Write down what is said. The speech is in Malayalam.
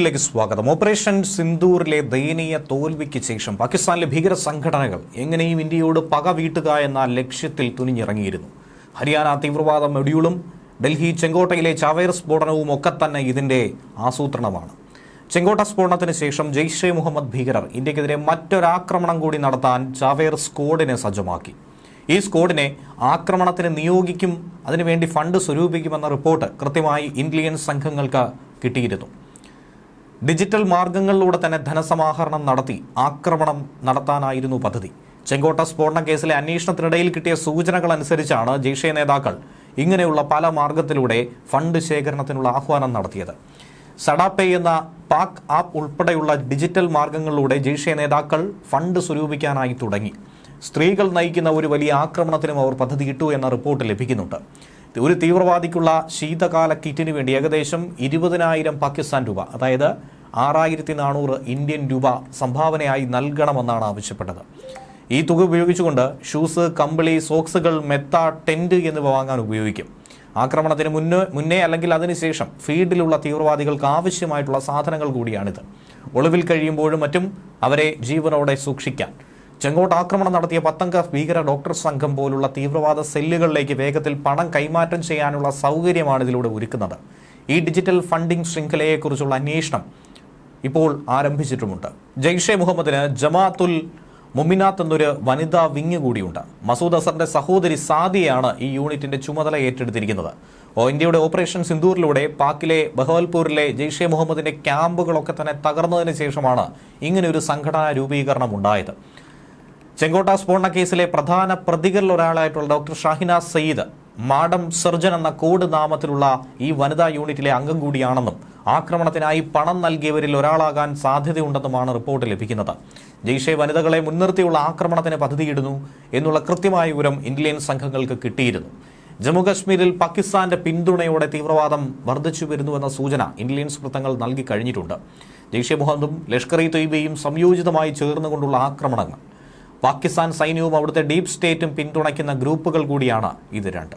ിലേക്ക് സ്വാഗതം. ഓപ്പറേഷൻ സിന്ദൂറിലെ ദയനീയ തോൽവിക്ക് ശേഷം പാകിസ്ഥാനിലെ ഭീകര സംഘടനകൾ എങ്ങനെയും ഇന്ത്യയോട് പക വീട്ടുക എന്ന ലക്ഷ്യത്തിൽ തുനിഞ്ഞിറങ്ങിയിരുന്നു. ഹരിയാന തീവ്രവാദ മൊഡ്യൂളും ഡൽഹി ചെങ്കോട്ടയിലെ ചാവേർ സ്ഫോടനവും ഒക്കെ തന്നെ ഇതിന്റെ ആസൂത്രണമാണ്. ചെങ്കോട്ട സ്ഫോടനത്തിന് ശേഷം ജെയ്ഷെ മുഹമ്മദ് ഭീകരർ ഇന്ത്യക്കെതിരെ മറ്റൊരാക്രമണം കൂടി നടത്താൻ ചാവേർ സ്ക്വാഡിനെ സജ്ജമാക്കി. ഈ സ്ക്വാഡിനെ ആക്രമണത്തിന് നിയോഗിക്കും അതിനുവേണ്ടി ഫണ്ട് സ്വരൂപിക്കുമെന്ന റിപ്പോർട്ട് കൃത്യമായി ഇന്റലിജൻസ് സംഘങ്ങൾക്ക് കിട്ടിയിരുന്നു. ഡിജിറ്റൽ മാർഗങ്ങളിലൂടെ തന്നെ ധനസമാഹരണം നടത്തി ആക്രമണം നടത്താനായിരുന്നു പദ്ധതി. ചെങ്കോട്ട സ്ഫോടന കേസിലെ അന്വേഷണത്തിനിടയിൽ കിട്ടിയ സൂചനകൾ അനുസരിച്ചാണ് ജെയ്ഷെ നേതാക്കൾ ഇങ്ങനെയുള്ള പല മാർഗത്തിലൂടെ ഫണ്ട് ശേഖരണത്തിനുള്ള ആഹ്വാനം നടത്തിയത്. സഡാപേ എന്ന പാക് ആപ്പ് ഉൾപ്പെടെയുള്ള ഡിജിറ്റൽ മാർഗങ്ങളിലൂടെ ജെയ്ഷെ നേതാക്കൾ ഫണ്ട് സ്വരൂപിക്കാനായി തുടങ്ങി. സ്ത്രീകൾ നയിക്കുന്ന ഒരു വലിയ ആക്രമണത്തിനും അവർ പദ്ധതിയിട്ടു എന്ന റിപ്പോർട്ട് ലഭിക്കുന്നുണ്ട്. ഒരു തീവ്രവാദിക്കുള്ള ശീതകാല കിറ്റിന് വേണ്ടി ഏകദേശം ഇരുപതിനായിരം പാകിസ്ഥാൻ രൂപ അതായത് ആറായിരത്തി നാനൂറ് ഇന്ത്യൻ രൂപ സംഭാവനയായി നൽകണമെന്നാണ് ആവശ്യപ്പെട്ടത്. ഈ തുക ഉപയോഗിച്ചുകൊണ്ട് ഷൂസ് കമ്പിളി സോക്സുകൾ മെത്ത ടെന്റ് എന്നിവ വാങ്ങാൻ ഉപയോഗിക്കും. ആക്രമണത്തിന് മുന്നേ മുന്നേ അല്ലെങ്കിൽ അതിനുശേഷം ഫീൽഡിലുള്ള തീവ്രവാദികൾക്ക് ആവശ്യമായിട്ടുള്ള സാധനങ്ങൾ കൂടിയാണിത്. ഒളിവിൽ കഴിയുമ്പോഴും മറ്റും അവരെ ജീവനോടെ സൂക്ഷിക്കാൻ. ചെങ്കോട്ട് ആക്രമണം നടത്തിയ പത്തംഗ ഭീകര ഡോക്ടർ സംഘം പോലുള്ള തീവ്രവാദ സെല്ലുകളിലേക്ക് വേഗത്തിൽ പണം കൈമാറ്റം ചെയ്യാനുള്ള സൗകര്യമാണ് ഇതിലൂടെ ഒരുക്കുന്നത്. ഈ ഡിജിറ്റൽ ഫണ്ടിംഗ് ശൃംഖലയെക്കുറിച്ചുള്ള അന്വേഷണം ഇപ്പോൾ ആരംഭിച്ചിട്ടുമുണ്ട്. ജെയ്ഷെ മുഹമ്മദിന് ജമാഅത്തുൽ മുമിനാത്ത് എന്നൊരു വനിതാ വിങ് കൂടിയുണ്ട്. മസൂദ് അസറിന്റെ സഹോദരി സാദിയാണ് ഈ യൂണിറ്റിന്റെ ചുമതല ഏറ്റെടുത്തിരിക്കുന്നത്. ഇന്ത്യയുടെ ഓപ്പറേഷൻ സിന്ദൂറിലൂടെ പാക്കിലെ ബഹവൽപൂരിലെ ജെയ്ഷെ മുഹമ്മദിന്റെ ക്യാമ്പുകളൊക്കെ തന്നെ തകർന്നതിന് ശേഷമാണ് ഇങ്ങനെ ഒരു സംഘടനാ രൂപീകരണം ഉണ്ടായത്. ചെങ്കോട്ട സ്ഫോടന കേസിലെ പ്രധാന പ്രതികളിൽ ഒരാളായിട്ടുള്ള doctor Shahina Sayyid madam surgeon എന്ന കോഡ് നാമത്തിലുള്ള ഈ വനിതാ യൂണിറ്റിലെ അംഗം കൂടിയാണെന്നും ആക്രമണത്തിനായി പണം നൽകിയവരിൽ ഒരാളാകാൻ സാധ്യതയുണ്ടെന്നുമാണ് റിപ്പോർട്ട് ലഭിക്കുന്നത്. ജെയ്ഷെ വനിതകളെ മുൻനിർത്തിയുള്ള ആക്രമണത്തിന് പദ്ധതിയിടുന്നു എന്നുള്ള കൃത്യമായ വിവരം ഇന്ത്യൻ സംഘങ്ങൾക്ക് കിട്ടിയിരുന്നു. ജമ്മുകശ്മീരിൽ പാകിസ്ഥാന്റെ പിന്തുണയോടെ തീവ്രവാദം വർദ്ധിച്ചു വരുന്നുവെന്ന സൂചന ഇന്ത്യൻ വൃത്തങ്ങൾ നൽകി കഴിഞ്ഞിട്ടുണ്ട്. ജെയ്ഷെ മുഹമ്മദും ലഷ്കർ ഇ തൊയ്ബയും സംയോജിതമായി ചേർന്നുകൊണ്ടുള്ള ആക്രമണങ്ങൾ പാകിസ്ഥാൻ സൈന്യവും അവിടുത്തെ ഡീപ് സ്റ്റേറ്റും പിന്തുണയ്ക്കുന്ന ഗ്രൂപ്പുകൾ കൂടിയാണ് ഇത് രണ്ട്.